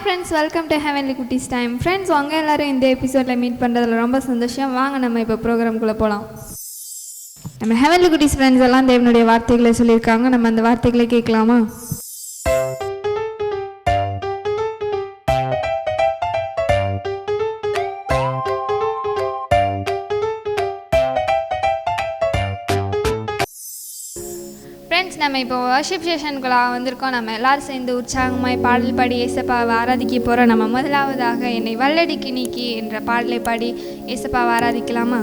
Friends welcome to heavenly குட்டிஸ் time friends உங்கள் எல்லோரும் இந்த எபிசோடில் மீட் பண்ணுறதுல ரொம்ப சந்தோஷம். வாங்க நம்ம இப்போ ப்ரோக்ராம்குள்ளே போகலாம் நம்ம ஹெவன்லி குட்டிஸ் ஃப்ரெண்ட்ஸ் எல்லாம் தேவனுடைய வார்த்தைகளை சொல்லியிருக்காங்க. நம்ம அந்த வார்த்தைகளை கேட்கலாமா? நம்ம இப்போ வர்ஷிப் செஷனுக்குள்ள வந்திருக்கோம். நம்ம எல்லாரும் சேர்ந்து உற்சாகமாய் பாடல் பாடி இயேசப்பாவை ஆராதிக்க போகிறோம் நம்ம முதலாவதாக என்னை வல்லடிக்கு நீக்கி என்ற பாடலை பாடி ஏசப்பாவை ஆராதிக்கலாமா?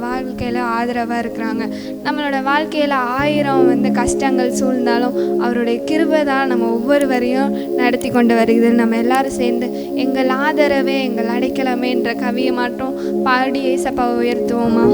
வாழ்க்கையில் ஆதரவாக இருக்கிறாங்க. நம்மளோட வாழ்க்கையில் ஆயிரம் வந்து கஷ்டங்கள் சூழ்ந்தாலும் அவருடைய கிருபை தான் நம்ம ஒவ்வொருவரையும் நடத்தி கொண்டு வருகிறது. நம்ம எல்லாரும் சேர்ந்து எங்கள் ஆதரவே எங்கள் அடைக்கலமேன்ற கவியை மட்டும் பாடி ஏசப்பாவை உயர்த்துவோமா?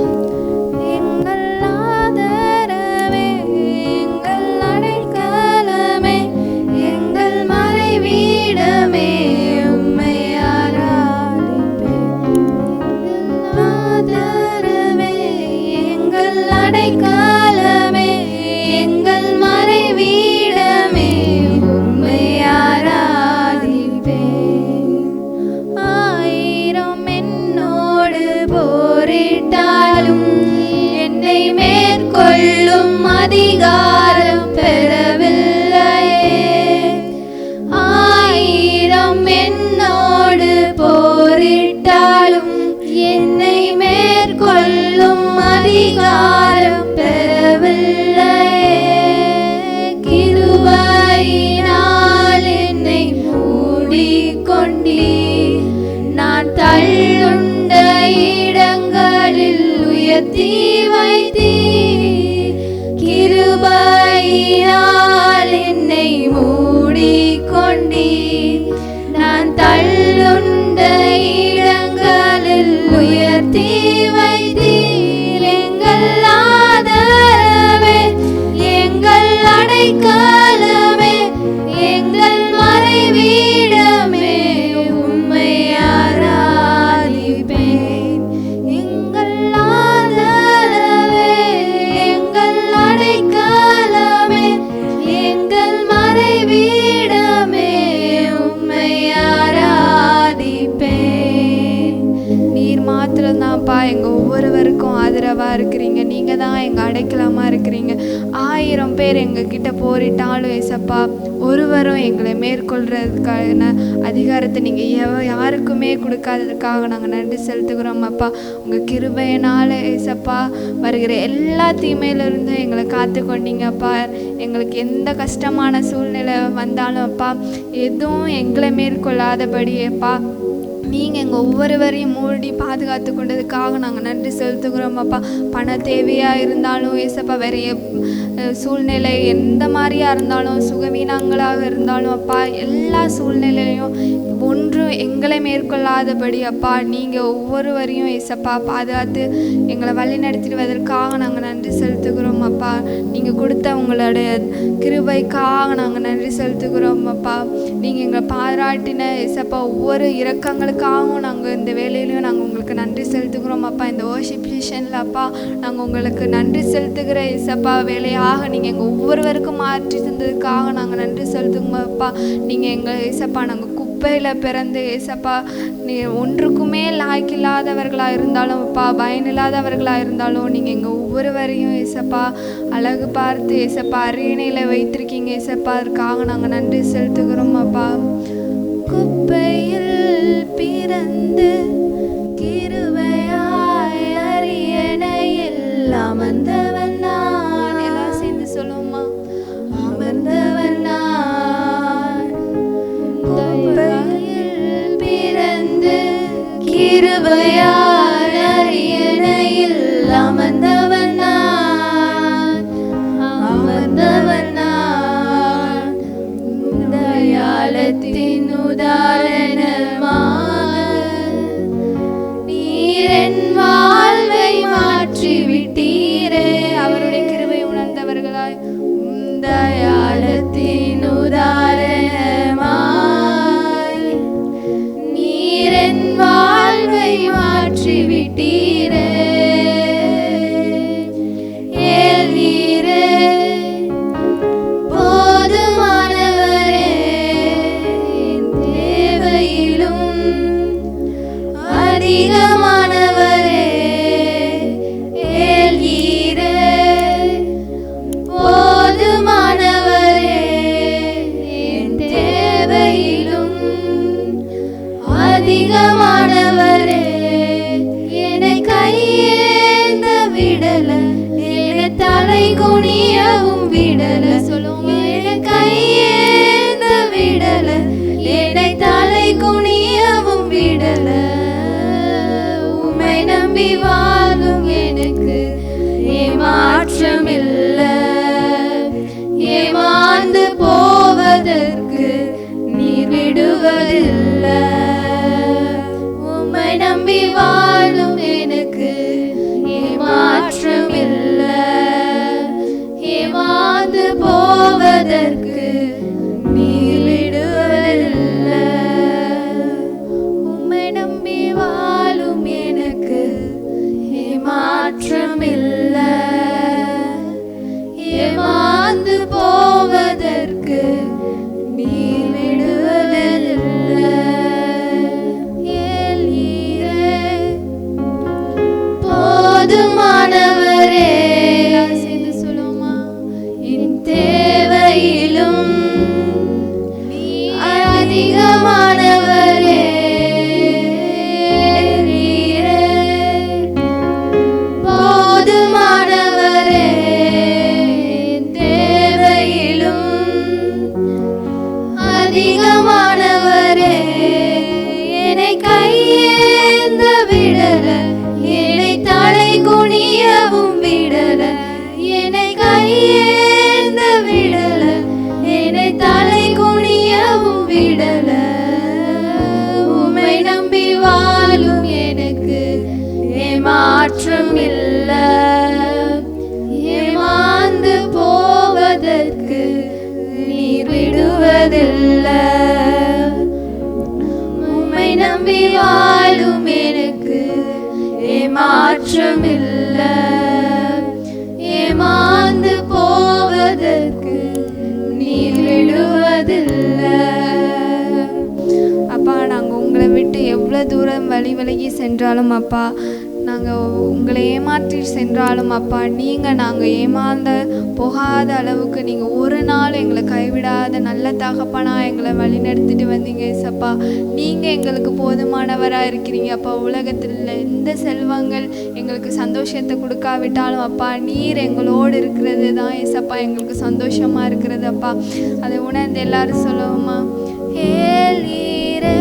மேற்கொள்றதுக்கான அதிகாரத்தை நீங்கள் எவ யாருக்குமே கொடுக்காததுக்காக நாங்கள் நன்றி செலுத்துகிறோம் அப்பா. உங்கள் கிருபையினால் ஏசப்பா வருகிற எல்லா தீமையிலிருந்தும் எங்களை காத்து கொண்டீங்கப்பா எங்களுக்கு எந்த கஷ்டமான சூழ்நிலை வந்தாலும் அப்பா எதுவும் எங்களை மேற்கொள்ளாதபடி அப்பா. நீங்கள் எங்கள் ஒவ்வொருவரையும் மூடி பாதுகாத்து கொண்டதுக்காக நாங்கள் நன்றி செலுத்துகிறோம் அப்பா. பண தேவையாக இருந்தாலும் ஏசப்பா வேற எப்- சூழ்நிலை எந்த மாதிரியா இருந்தாலும் சுகவீனங்களாக இருந்தாலும் அப்பா எல்லா சூழ்நிலையும் ஒன்றும் எங்களை மேற்கொள்ளாதபடி அப்பா நீங்கள் ஒவ்வொருவரையும் ஏசப்பா பாதுகாத்து எங்களை வழி நடத்திடுவதற்காக நாங்கள் நன்றி செலுத்துகிறோம் அப்பா. நீங்கள் கொடுத்த உங்களுடைய கிருபைக்காக நாங்கள் நன்றி செலுத்துகிறோம் அப்பா. நீங்கள் எங்களை பாராட்டின ஏசப்பா ஒவ்வொரு இரக்கங்களுக்காகவும் நாங்கள் இந்த வேலையிலையும் நாங்கள் உங்களுக்கு நன்றி செலுத்துகிறோம் அப்பா. இந்த ஓஷிப் செஷனில் அப்பா நாங்கள் உங்களுக்கு நன்றி செலுத்துகிற ஏசப்பா வேலையாக நீங்கள் எங்கள் ஒவ்வொருவருக்கும் மாற்றி தந்ததுக்காக நாங்கள் நன்றி செலுத்துங்கப்பா நீங்கள் எங்கள் ஏசப்பா நாங்கள் குப்பையில் பிறந்து ஏசப்பா நீ ஒன்றுக்குமே லாய்க்கில்லாதவர்களாக இருந்தாலும் அப்பா பயனில்லாதவர்களாக இருந்தாலும் நீங்கள் எங்கள் ஒவ்வொருவரையும் ஏசப்பா அழகு பார்த்து ஏசப்பா அரியணையில் வைத்திருக்கீங்க ஏசப்பா. அதற்காக நாங்கள் நன்றி செலுத்துகிறோம் அப்பா. குப்பையில் பிறந்து கிருவையாய் அரியணையில் அமர்ந்த believe. நம்பி வாழும் எனக்கு. ஏமாற்றம் இல்லை ஏமாந்து போவதற்கு நீ விடுவதில்லை. உம்மை நம்பி வாழும் எனக்கு ஏமாற்றம் இல்லை ஏமாந்து போவதற்கு விடுவதில்ல உம்மை நம்பி வாழும் எனக்கு ஏமாற்றம் இல்ல ஏமாந்து போவதற்கு நீர் விடுவதில்ல. அப்பா நாங்கள் உங்களை விட்டு எவ்வளோ தூரம் வழி விலகி சென்றாலும் அப்பா நாங்கள் உங்களை ஏமாற்றி சென்றாலும் அப்பா நீங்கள் நாங்கள் ஏமாந்த போகாத அளவுக்கு நீங்கள் ஒரு நாள் எங்களை கைவிடாத நல்ல தகப்பனாக எங்களை வழிநடத்திட்டு வந்தீங்க ஏசப்பா. நீங்கள் எங்களுக்கு போதுமானவராக இருக்கிறீங்க அப்பா. உலகத்தில் எந்த செல்வங்கள் எங்களுக்கு சந்தோஷத்தை கொடுக்காவிட்டாலும் அப்பா நீர் எங்களோடு இருக்கிறது தான் ஏசப்பா. எங்களுக்கு சந்தோஷமாக இருக்கிறது அப்பா. அதை உணர்ந்து எல்லாரும் சொல்லுவோமா ஏ நீரே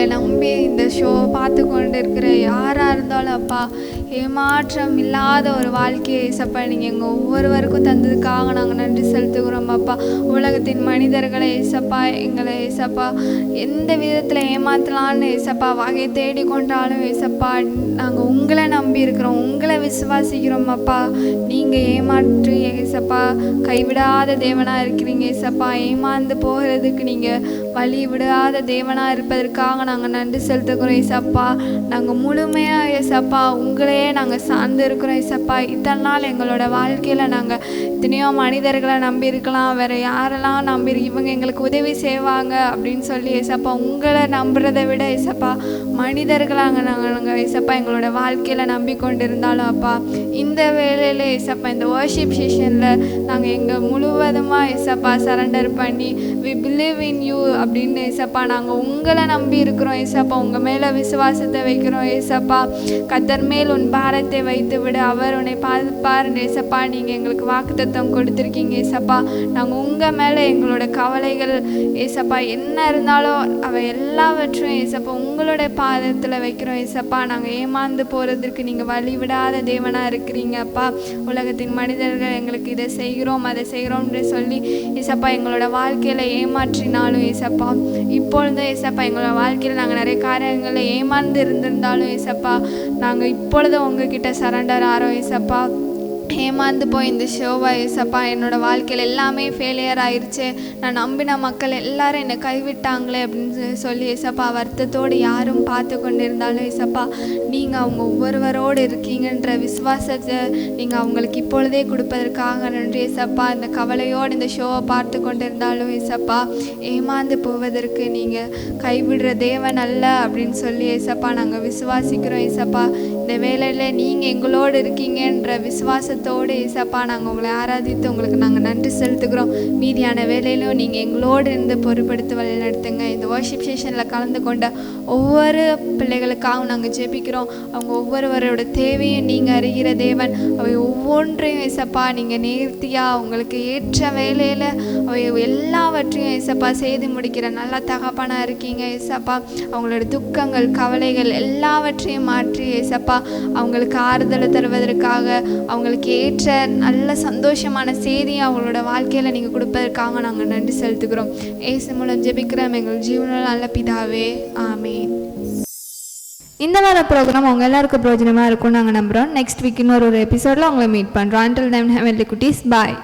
உங்களை நம்பி இந்த ஷோ பார்த்து கொண்டு இருக்கிற யாராக இருந்தாலும் அப்பா ஏமாற்றம் இல்லாத ஒரு வாழ்க்கையை ஏசப்பா நீங்கள் எங்கள் ஒவ்வொருவருக்கும் தந்ததுக்காக நாங்கள் நன்றி செலுத்துகிறோம் அப்பா. உலகத்தின் மனிதர்களை ஏசப்பா எங்களை ஏசப்பா எந்த விதத்தில் ஏமாற்றலான்னு ஏசப்பா வகை தேடி கொண்டாலும் ஏசப்பா நாங்கள் உங்களை நம்பி இருக்கிறோம் உங்களை விசுவாசிக்கிறோம் அப்பா. நீங்கள் ஏமாற்றி ஏசப்பா கைவிடாத தேவனாக இருக்கிறீங்க ஏசப்பா. ஏமாந்து போகிறதுக்கு நீங்கள் வழி விடாத தேவனாக இருப்பதற்காக நாங்கள் நன்றி செலுத்துகிறோம் ஏசப்பா நாங்கள் முழுமையாக ஏசப்பா உங்களையே நாங்கள் சார்ந்து இருக்கிறோம் ஏசப்பா இத்தனை நாள் எங்களோட வாழ்க்கையில் நாங்கள் எத்தனையோ மனிதர்களை நம்பியிருக்கலாம். வேறு யாரெல்லாம் நம்பி இவங்க எங்களுக்கு உதவி செய்வாங்க அப்படின்னு சொல்லி ஏசப்பா உங்களை நம்புறதை விட ஏசப்பா மனிதர்களாக நாங்கள் நாங்கள் ஏசப்பா எங்களோட வாழ்க்கையில் நம்பிக்கொண்டு இருந்தாலும் அப்பா. இந்த வேலையில் ஏசப்பா இந்த வர்ஷிப் செஷனில் நாங்கள் எங்கள் முழுவதுமாக ஏசப்பா சரண்டர் பண்ணி வி பிலீவ் இன் யூ அப்படின்னு ஏசப்பா நாங்கள் உங்களை நம்பி இருக்கிறோம் ஏசப்பா. உங்கள் மேலே விசுவாசத்தை வைக்கிறோம் ஏசப்பா. கத்தர் மேல் உன் பாரத்தை வைத்து விடு. அவர் உன்னை பார்ப்பார் ஏசப்பா. நீங்கள் எங்களுக்கு வாக்குத்தத்தம் கொடுத்துருக்கீங்க ஏசப்பா. நாங்கள் உங்கள் மேலே எங்களோட கவலைகள் ஏசப்பா என்ன இருந்தாலும் அவை எல்லாவற்றையும் ஏசப்பா உங்களோட பாதத்தில் வைக்கிறோம் ஏசப்பா. நாங்கள் ஏமாந்து போகிறதுக்கு நீங்கள் வழி விடாத தேவனாக இருக்கிறீங்க அப்பா. உலகத்தின் மனிதர்கள் எங்களுக்கு இதை செய்கிறோம் அதை செய்கிறோம்னு சொல்லி ஏசப்பா எங்களோட வாழ்க்கையில் ஏமாற்றினாலும் ஏசப்பா இப்பொழுது ஏசப்பா எங்களோட வாழ்க்கையில் நாங்கள் நிறைய காரியங்களில் ஏமாந்து இருந்திருந்தாலும் ஏசப்பா நாங்கள் இப்பொழுது உங்ககிட்ட சரண்டர் ஆகிறோம் ஏசப்பா. ஏமாந்து போய் இந்த ஷோவை ஏசப்பா என்னோட வாழ்க்கையில் எல்லாமே ஃபெயிலியர் ஆயிடுச்சு நான் நம்பின மக்கள் எல்லாரும் என்னை கைவிட்டாங்களே அப்படின்னு சொல்லி- சொல்லி ஏசப்பா வருத்தத்தோடு யாரும் பார்த்து கொண்டு இருந்தாலும் ஏசப்பா நீங்கள் அவங்க ஒவ்வொருவரோடு இருக்கீங்கன்ற விசுவாசத்தை நீங்கள் அவங்களுக்கு இப்பொழுதே கொடுப்பதற்காக நன்றி ஏசப்பா இந்த கவலையோடு இந்த ஷோவை பார்த்து கொண்டு இருந்தாலும் ஏசப்பா ஏமாந்து போவதற்கு நீங்கள் கைவிடுற தேவன் அல்ல அப்படின்னு சொல்லி ஏசப்பா நாங்கள் விசுவாசிக்கிறோம் ஏசப்பா இந்த வேலையில் நீங்கள் எங்களோடு இருக்கீங்கன்ற விசுவாசத்தோடு இசப்பா நாங்கள் உங்களை ஆராதித்து உங்களுக்கு நாங்கள் நன்றி செலுத்துகிறோம். மீதியான வேலையிலும் நீங்கள் எங்களோடு இருந்து பொறுப்படுத்தி வழி நடத்துங்க. இந்த வாஷிப் செஷனில் கலந்து கொண்ட ஒவ்வொரு பிள்ளைகளுக்காகவும் நாங்கள் ஜெபிக்கிறோம். அவங்க ஒவ்வொருவரோட தேவையும் நீங்கள் அறிகிற தேவன். அவை ஒவ்வொன்றையும் இசப்பா நீங்கள் நேர்த்தியாக அவங்களுக்கு ஏற்ற வேலையில் அவை எல்லாவற்றையும் இசப்பா செய்து முடிக்கிற நல்ல தகப்பனாக இருக்கீங்க இசப்பா அவங்களோட துக்கங்கள் கவலைகள் எல்லாவற்றையும் மாற்றி இசப்பா அவங்களுக்கு ஆறுதலை தருவதற்காக அவங்களுக்கு ஏற்ற நல்ல சந்தோஷமான செய்தியை அவங்களோட வாழ்க்கையில் நீங்கள் கொடுப்பதற்காக நாங்கள் நன்றி செலுத்துகிறோம். ஏசு மூலம் ஜெபிக்கிறோம். எங்கள் ஜீவனில் நல்ல பிதாவே. ஆமேன். இந்த வார ப்ரோக்ராம் அவங்க எல்லாருக்கும் பிரோஜனமாக இருக்கும்னு நாங்கள் நம்புகிறோம் நெக்ஸ்ட் வீக் இன்னொரு ஒரு எபிசோடில் உங்களை மீட் பண்ணுறோம் அண்டில் டைம் ஹெவன்லி குட்டீஸ் பாய்